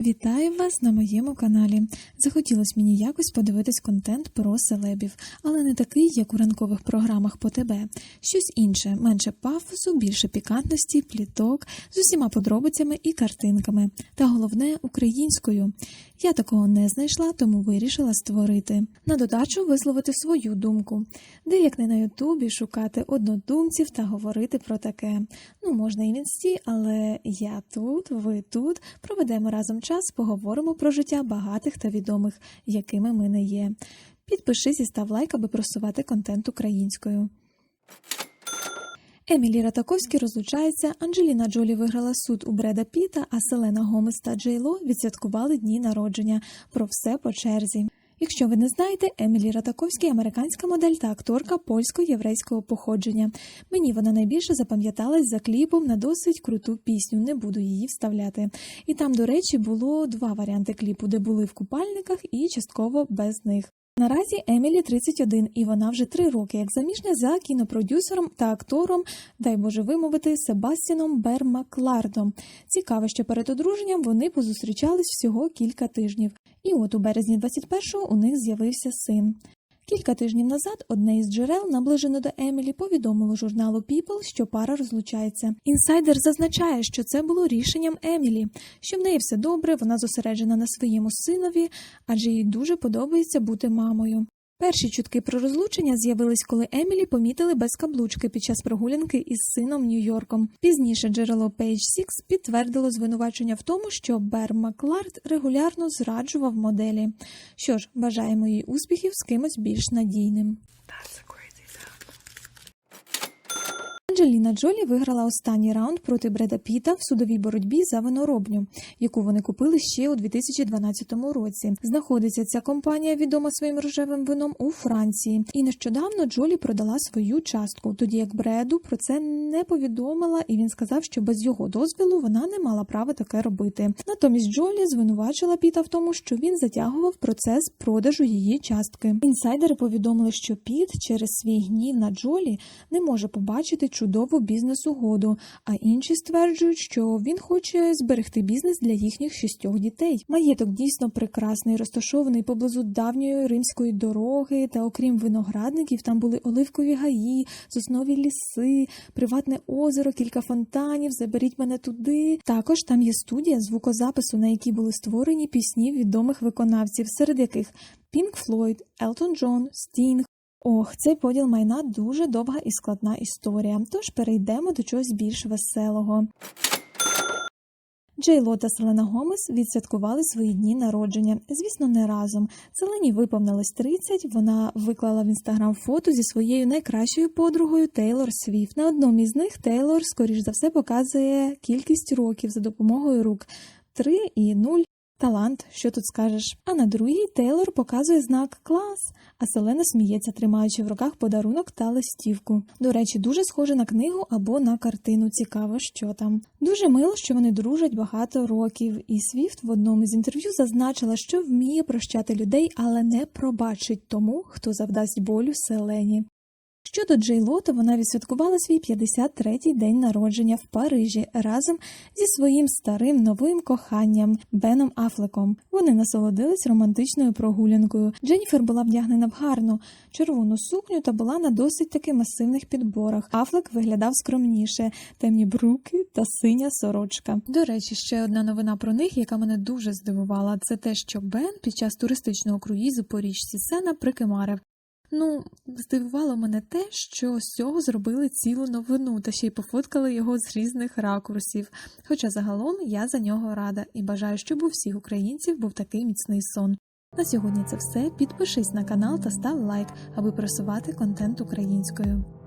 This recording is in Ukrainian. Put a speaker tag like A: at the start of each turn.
A: Вітаю вас на моєму каналі. Захотілося мені якось подивитись контент про селебів, але не такий, як у ранкових програмах по ТБ. Щось інше, менше пафосу, більше пікантності, пліток з усіма подробицями і картинками. Та головне українською. Я такого не знайшла, тому вирішила створити. На додачу висловити свою думку, де як не на Ютубі шукати однодумців та говорити про таке. Ну, можна і в але я тут, ви тут. Проведемо разом час, поговоримо про життя багатих та відомих, якими ми не є. Підпишись і став лайк, аби просувати контент українською. Емілі Ратаковський розлучається, Анджеліна Джолі виграла суд у Бреда Піта, а Селена Гомес та Джей Ло відсвяткували дні народження. Про все по черзі. Якщо ви не знаєте, Емілі Ратаковський американська модель та акторка польсько-єврейського походження. Мені вона найбільше запам'яталась за кліпом на досить круту пісню. Не буду її вставляти. І там, до речі, було два варіанти кліпу, де були в купальниках і частково без них. Наразі Емілі 31, і вона вже три роки як заміжня за кінопродюсером та актором, дай Боже вимовити, Себастіном Бермаклардом. Цікаво, що перед одруженням вони позустрічались всього кілька тижнів. І от у березні 21-го у них з'явився син. Кілька тижнів назад одне із джерел, наближено до Емілі, повідомило журналу People, що пара розлучається. Інсайдер зазначає, що це було рішенням Емілі, що в неї все добре, вона зосереджена на своєму синові, адже їй дуже подобається бути мамою. Перші чутки про розлучення з'явились, коли Емілі помітили без каблучки під час прогулянки із сином Нью-Йорком. Пізніше джерело Page Six підтвердило звинувачення в тому, що Бер Маклард регулярно зраджував моделі. Що ж, бажаємо їй успіхів з кимось більш надійним. Анджеліна Джолі виграла останній раунд проти Бреда Піта в судовій боротьбі за виноробню, яку вони купили ще у 2012 році. Знаходиться ця компанія, відома своїм рожевим вином у Франції. І нещодавно Джолі продала свою частку, тоді як Бреду про це не повідомила, і він сказав, що без його дозволу вона не мала права таке робити. Натомість Джолі звинувачила Піта в тому, що він затягував процес продажу її частки. Інсайдери повідомили, що Піт через свій гнів на Джолі не може побачити чудову бізнес-угоду, а інші стверджують, що він хоче зберегти бізнес для їхніх шістьох дітей. Маєток дійсно прекрасний, розташований поблизу давньої римської дороги, та окрім виноградників, там були оливкові гаї, соснові ліси, приватне озеро, кілька фонтанів. Заберіть мене туди. Також там є студія звукозапису, на якій були створені пісні відомих виконавців, серед яких Пінк Флойд, Елтон Джон, Стінг. Ох, цей поділ майна дуже довга і складна історія. Тож перейдемо до чогось більш веселого. Джей Ло та Селена Гомес відсвяткували свої дні народження. Звісно, не разом. Селені виповнилось 30, Вона виклала в інстаграм фото зі своєю найкращою подругою Тейлор Свіфт. На одному із них Тейлор, скоріш за все, показує кількість років за допомогою рук 3 і 0. Талант, що тут скажеш? А на другій Тейлор показує знак клас, а Селена сміється, тримаючи в руках подарунок та листівку. До речі, дуже схоже на книгу або на картину. Цікаво, що там. Дуже мило, що вони дружать багато років, і Свіфт в одному з інтерв'ю зазначила, що вміє прощати людей, але не пробачить тому, хто завдасть болю Селені. Щодо Джей Ло, то вона відсвяткувала свій 53-й день народження в Парижі разом зі своїм старим новим коханням Беном Афлеком. Вони насолодились романтичною прогулянкою. Дженніфер була вдягнена в гарну червону сукню та була на досить таки масивних підборах. Афлек виглядав скромніше, темні бруки та синя сорочка. До речі, ще одна новина про них, яка мене дуже здивувала, це те, що Бен під час туристичного круїзу по річці Сена прикимарив. Ну, здивувало мене те, що з цього зробили цілу новину та ще й пофоткали його з різних ракурсів. Хоча загалом я за нього рада і бажаю, щоб у всіх українців був такий міцний сон. На сьогодні це все. Підпишись на канал та став лайк, аби просувати контент українською.